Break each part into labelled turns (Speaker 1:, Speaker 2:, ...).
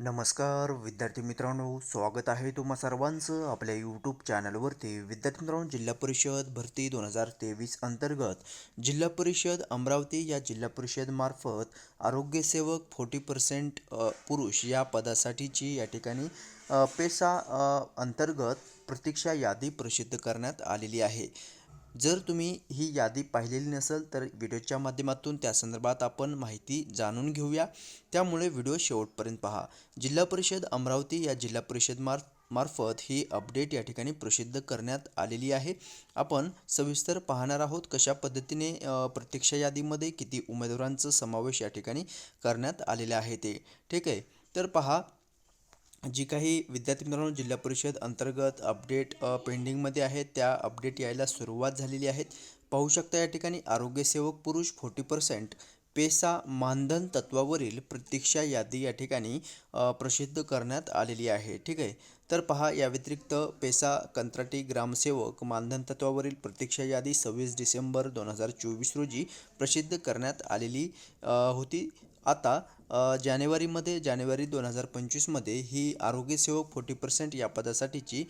Speaker 1: नमस्कार विद्यार्थी मित्रांनो स्वागत आहे तुम्हा सर्वांचं आपल्या यूट्यूब चॅनलवरती विद्यार्थी मित्रांनो जिल्हा परिषद भरती दोन हजार तेवीस अंतर्गत जिल्हा परिषद अमरावती या जिल्हा परिषदमार्फत आरोग्यसेवक फोर्टी पर्सेंट पुरुष या पदासाठीची या ठिकाणी पेसा अंतर्गत प्रतीक्षा यादी प्रसिद्ध करण्यात आलेली आहे. जर तुम्ही ही यादी पाहिलेली नसेल तर व्हिडिओच्या माध्यमातून त्या संदर्भात आपण माहिती जाणून घेऊया. त्यामुळे व्हिडिओ शेवटपर्यंत पहा. जिल्हा परिषद अमरावती या जिल्हा परिषद मार मार्फत ही अपडेट या ठिकाणी प्रसिद्ध करण्यात आलेली आहे. आपण सविस्तर पाहणार आहोत कशा पद्धतीने प्रत्यक्ष यादीमध्ये किती उमेदवारांचा समावेश या ठिकाणी करण्यात आलेला आहे ते. ठीक आहे. तर पहा जी काही विद्यार्थी मित्रांनो जिल्हा परिषद अंतर्गत अपडेट पेंडिंगमध्ये आहेत. त्या अपडेट यायला सुरुवात झालेली आहेत पाहू शकता या ठिकाणी आरोग्यसेवक पुरुष फोर्टी पर्सेंट पेसा मानधन तत्वावरील प्रतीक्षा यादी या ठिकाणी प्रसिद्ध करण्यात आलेली आहे. ठीक आहे? तर पहा या व्यतिरिक्त पेसा कंत्राटी ग्रामसेवक मानधन तत्वावरील प्रतीक्षा यादी सव्वीस डिसेंबर दोन हजार चोवीस रोजी प्रसिद्ध करण्यात आलेली होती. आता जानेवारीमध्ये जानेवारी दोन हजार पंचवीसमध्ये ही आरोग्यसेवक फोर्टी पर्सेंट या पदासाठीची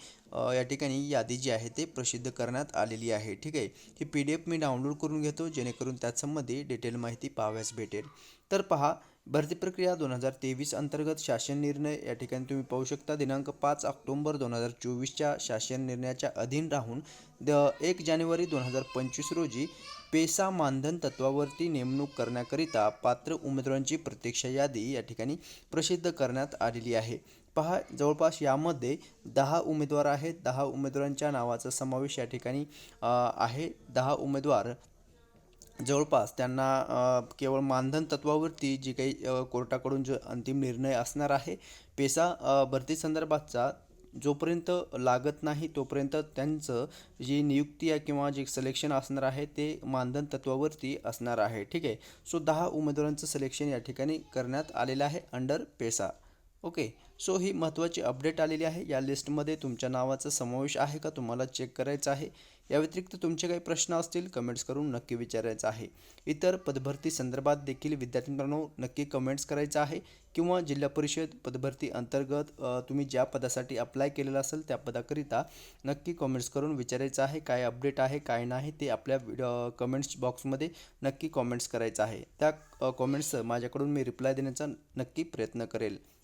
Speaker 1: या ठिकाणी यादी जी आहे ते प्रसिद्ध करण्यात आलेली आहे. ठीक आहे? ही पी डी एफ मी डाउनलोड करून घेतो जेणेकरून त्यासंबंधी डिटेल माहिती पाहाव्यास भेटेल. तर पहा भरती प्रक्रिया दोन हजार तेवीस अंतर्गत शासन निर्णय या ठिकाणी तुम्ही पाहू शकता दिनांक पाच ऑक्टोंबर दोन हजार चोवीसच्या शासन निर्णयाच्या अधीन राहून द एक जानेवारी दोन हजार पंचवीस रोजी पेसा मानधन तत्वावरती नेमणूक करण्याकरिता पात्र उमेदवारांची प्रतीक्षा यादी या ठिकाणी प्रसिद्ध करण्यात आलेली आहे. पहा जवळपास यामध्ये दहा उमेदवार आहेत. दहा उमेदवारांच्या नावाचा समावेश या ठिकाणी आहे. दहा उमेदवार जवळपास त्यांना केवळ मानधन तत्वावरती जी काही कोर्टाकडून जो अंतिम निर्णय असणार आहे पेसा भरती संदर्भातचा जोपर्यंत लागत नाही तोपर्यंत त्यांचं जी नियुक्ती आहे किंवा जे सिलेक्शन असणार आहे ते मानधन तत्वावरती असणार आहे. ठीक आहे? सो दहा उमेदवारांचं सिलेक्शन या ठिकाणी करण्यात आलेलं आहे अंडर पेसा. ओके सो ही महत्त्वाची अपडेट आलेली आहे. या लिस्टमध्ये तुमच्या नावाचा समावेश आहे का? तुम्हाला चेक करायचा आहे. या व्यतिरिक्त तुमचे काही प्रश्न असतील कमेंट्स करून नक्की विचारायचं आहे. इतर पदभरती संदर्भात देखील विद्यार्थी मित्रांनो नक्की कमेंट्स करायचं आहे. किंवा जिल्हा परिषद पदभरती अंतर्गत तुम्ही ज्या पदासाठी अप्लाय केलेलं असेल त्या पदाकरिता नक्की कमेंट्स करून विचारायचं आहे. काय अपडेट आहे काय नाही ते आपल्या कमेंट्स बॉक्समध्ये नक्की कॉमेंट्स करायचं आहे. त्या कॉमेंट्स माझ्याकडून मी रिप्लाय देण्याचा नक्की प्रयत्न करेल.